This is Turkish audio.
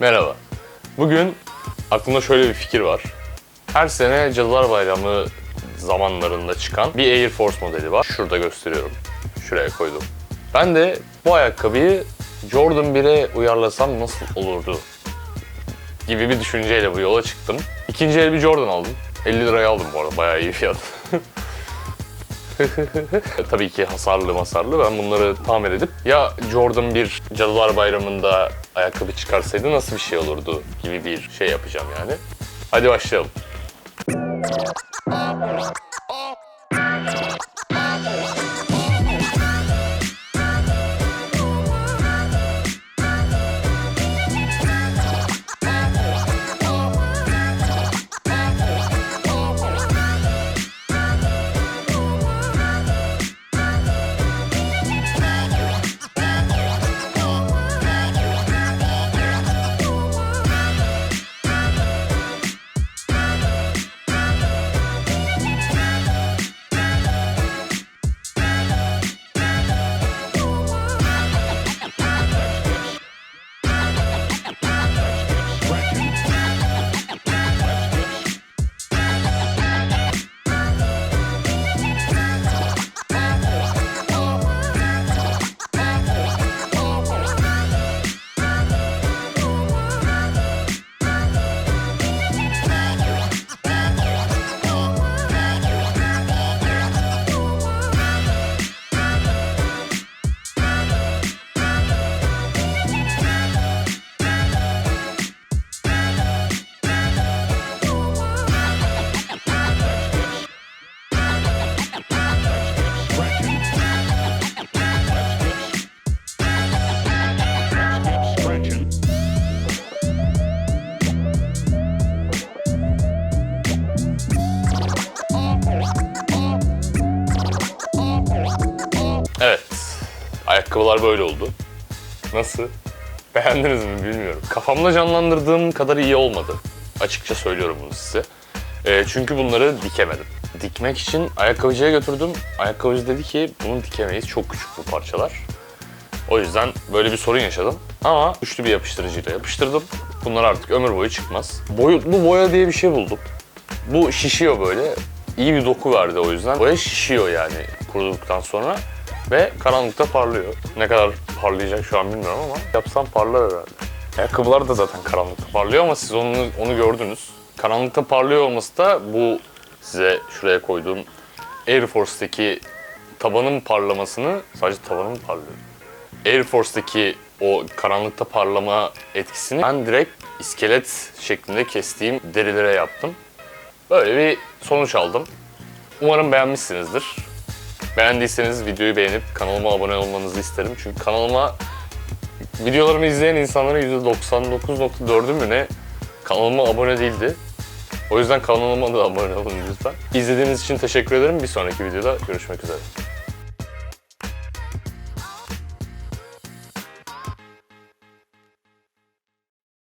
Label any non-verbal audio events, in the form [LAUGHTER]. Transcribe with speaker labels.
Speaker 1: Merhaba. Bugün aklımda şöyle bir fikir var. Her sene Cadılar Bayramı zamanlarında çıkan bir Air Force modeli var. Şurada gösteriyorum. Şuraya koydum. Ben de bu ayakkabıyı Jordan 1'e uyarlasam nasıl olurdu gibi bir düşünceyle bu yola çıktım. İkinci el bir Jordan aldım. 50 liraya aldım bu arada. Bayağı iyi fiyat. [LAUGHS] [LAUGHS] Tabii ki hasarlı masarlı. Ben bunları tamir edip ya Jordan 1 Cadılar Bayramı'nda ayakkabı çıkarsaydı nasıl bir şey olurdu gibi bir şey yapacağım yani. Hadi başlayalım. Ayakkabılar böyle oldu. Nasıl? Beğendiniz mi bilmiyorum. Kafamda canlandırdığım kadar iyi olmadı. Açıkça söylüyorum bunu size. Ee, çünkü bunları dikemedim. Dikmek için ayakkabıcıya götürdüm. Ayakkabıcı dedi ki bunu dikemeyiz. Çok küçük bu parçalar. O yüzden böyle bir sorun yaşadım. Ama güçlü bir yapıştırıcıyla yapıştırdım. Bunlar artık ömür boyu çıkmaz. Boyutlu boya diye bir şey buldum. Bu şişiyor böyle. İyi bir doku verdi o yüzden. Boya şişiyor yani kuruduktan sonra. Ve karanlıkta parlıyor. Ne kadar parlayacak şu an bilmiyorum ama yapsam parlar herhalde. Ayakkabılar da zaten karanlıkta parlıyor ama siz onu, onu gördünüz. Karanlıkta parlıyor olması da bu size şuraya koyduğum Air Force'daki tabanın parlamasını sadece tabanı mı parlıyor? Air Force'daki o karanlıkta parlama etkisini ben direkt iskelet şeklinde kestiğim derilere yaptım. Böyle bir sonuç aldım. Umarım beğenmişsinizdir. Beğendiyseniz videoyu beğenip kanalıma abone olmanızı isterim. Çünkü kanalıma videolarımı izleyen insanların %99.4'ü mü ne kanalıma abone değildi. O yüzden kanalıma da abone olun lütfen. İzlediğiniz için teşekkür ederim. Bir sonraki videoda görüşmek üzere.